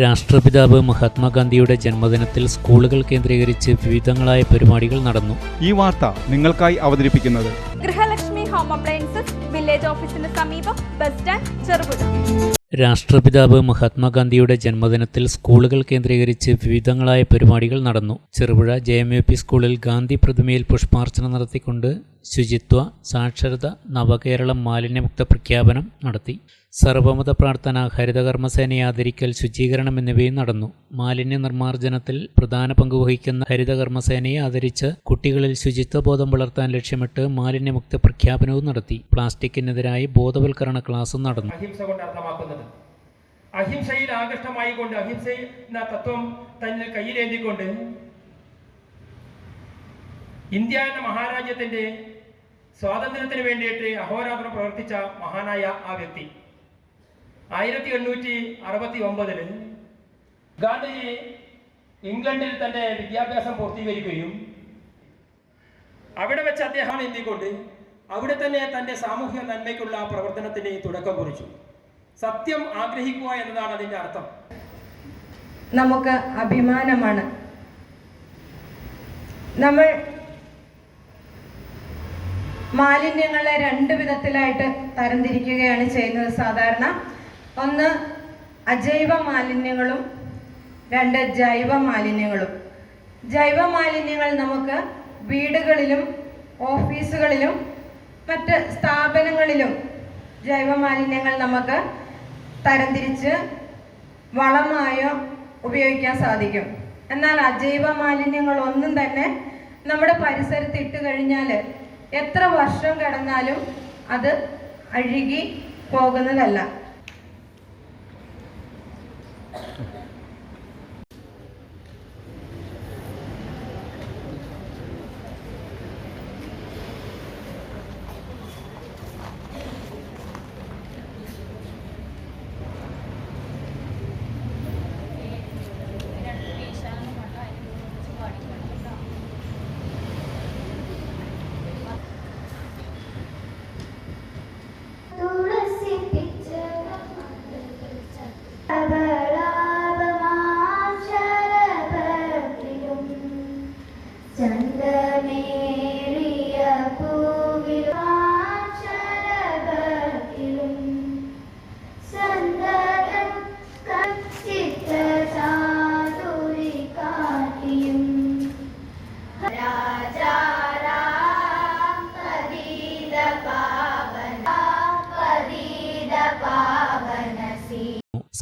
രാഷ്ട്രപിതാവ് മഹാത്മാഗാന്ധിയുടെ ജന്മദിനത്തിൽ സ്കൂളുകൾ കേന്ദ്രീകരിച്ച് വിവിധങ്ങളായ പരിപാടികൾ നടന്നു. ഈ വാർത്ത നിങ്ങൾക്കായി അവതരിപ്പിക്കുന്നത് ഗൃഹലക്ഷ്മി ഹോം അപ്ലയൻസസ് വില്ലേജ് ഓഫീസിന് സമീപം ബസ് സ്റ്റാൻഡ് ചെറുപുഴ. രാഷ്ട്രപിതാവ് മഹാത്മാഗാന്ധിയുടെ ജന്മദിനത്തിൽ സ്കൂളുകൾ കേന്ദ്രീകരിച്ച് വിവിധങ്ങളായ പരിപാടികൾ നടന്നു. Cherupuzha J M U P സ്കൂളിൽ ഗാന്ധി പ്രതിമയിൽ പുഷ്പാർച്ചന നടത്തിക്കൊണ്ട് ശുചിത്വ സാക്ഷരത നവകേരളം മാലിന്യമുക്ത പ്രഖ്യാപനം നടത്തി. സർവമത പ്രാർത്ഥന ഹരിതകർമ്മസേനയെ ആദരിക്കൽ ശുചീകരണം എന്നിവയും നടന്നു. മാലിന്യ നിർമ്മാർജനത്തിൽ പ്രധാന പങ്ക് വഹിക്കുന്ന ഹരിതകർമ്മസേനയെ ആദരിച്ച് കുട്ടികളിൽ ശുചിത്വബോധം വളർത്താൻ ലക്ഷ്യമിട്ട് മാലിന്യമുക്ത പ്രഖ്യാപനവും നടത്തി. പ്ലാസ്റ്റിക്കിനെതിരായി ബോധവൽക്കരണ ക്ലാസും നടന്നു. അഹിംസ അഹിംസയിൽ ആകൃഷ്ടമായി കൊണ്ട് അഹിംസ എന്ന തത്വം തന്നെ കയ്യിലേന്തിക്കൊണ്ട് ഇന്ത്യ എന്ന മഹാരാജ്യത്തിന്റെ സ്വാതന്ത്ര്യത്തിന് വേണ്ടിയിട്ട് അഹോരാത്രം പ്രവർത്തിച്ച മഹാനായ ആ വ്യക്തി. ആയിരത്തി എണ്ണൂറ്റി അറുപത്തി ഒമ്പതിൽ ഗാന്ധിജി ഇംഗ്ലണ്ടിൽ തന്റെ വിദ്യാഭ്യാസം പൂർത്തീകരിക്കുകയും അവിടെ വെച്ച് അദ്ദേഹം എന്തിക്കൊണ്ട് അവിടെ തന്നെ തന്റെ സാമൂഹ്യ നന്മയ്ക്കുള്ള പ്രവർത്തനത്തിന് തുടക്കം കുറിച്ചു. സത്യം ആഗ്രഹിക്കുക എന്നതാണ് അതിന്റെ അർത്ഥം. നമുക്ക് അഭിമാനമാണ്. നമ്മൾ മാലിന്യങ്ങളെ രണ്ട് വിധത്തിലായിട്ട് തരംതിരിക്കുകയാണ് ചെയ്യുന്നത്. സാധാരണ ഒന്ന് അജൈവ മാലിന്യങ്ങളും രണ്ട് ജൈവ മാലിന്യങ്ങളും. ജൈവ മാലിന്യങ്ങൾ നമുക്ക് വീടുകളിലും ഓഫീസുകളിലും മറ്റ് സ്ഥാപനങ്ങളിലും ജൈവ മാലിന്യങ്ങൾ നമുക്ക് തരംതിരിച്ച് വളമായോ ഉപയോഗിക്കാൻ സാധിക്കും. എന്നാൽ അജൈവ മാലിന്യങ്ങൾ ഒന്നും തന്നെ നമ്മുടെ പരിസരത്ത് ഇട്ട് കഴിഞ്ഞാൽ എത്ര വർഷം കടന്നാലും അത് അഴുകി പോകുന്നതല്ല. Name.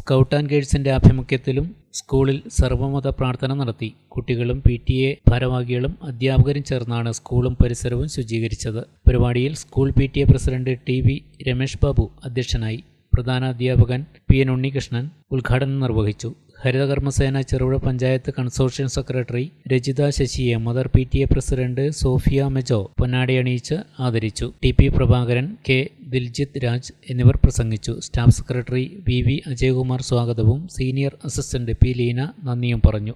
സ്കൗട്ട് ആൻഡ് ഗൈഡ്സിന്റെ ആഭിമുഖ്യത്തിലും സ്കൂളിൽ സർവമത പ്രാർത്ഥന നടത്തി. കുട്ടികളും പി ടി എ ഭാരവാഹികളും അധ്യാപകരും ചേർന്നാണ് സ്കൂളും പരിസരവും ശുചീകരിച്ചത്. പരിപാടിയിൽ school P T A president T V Ramesh Babu അധ്യക്ഷനായി. പ്രധാന അധ്യാപകൻ പി എൻ ഉണ്ണികൃഷ്ണൻ ഉദ്ഘാടനം നിർവഹിച്ചു. ഹരിതകർമ്മസേന ചെറുപുഴ പഞ്ചായത്ത് കൺസോർഷ്യം സെക്രട്ടറി രജിത ശശിയെ mother P T A president Sophia Mejo പൊന്നാടി അണിയിച്ച് ആദരിച്ചു. T P Prabhakaran K Diljith Raj എന്നിവർ പ്രസംഗിച്ചു. Staff secretary V V Ajayakumar സ്വാഗതവും സീനിയർ അസിസ്റ്റന്റ് പി ലീന നന്ദിയും പറഞ്ഞു.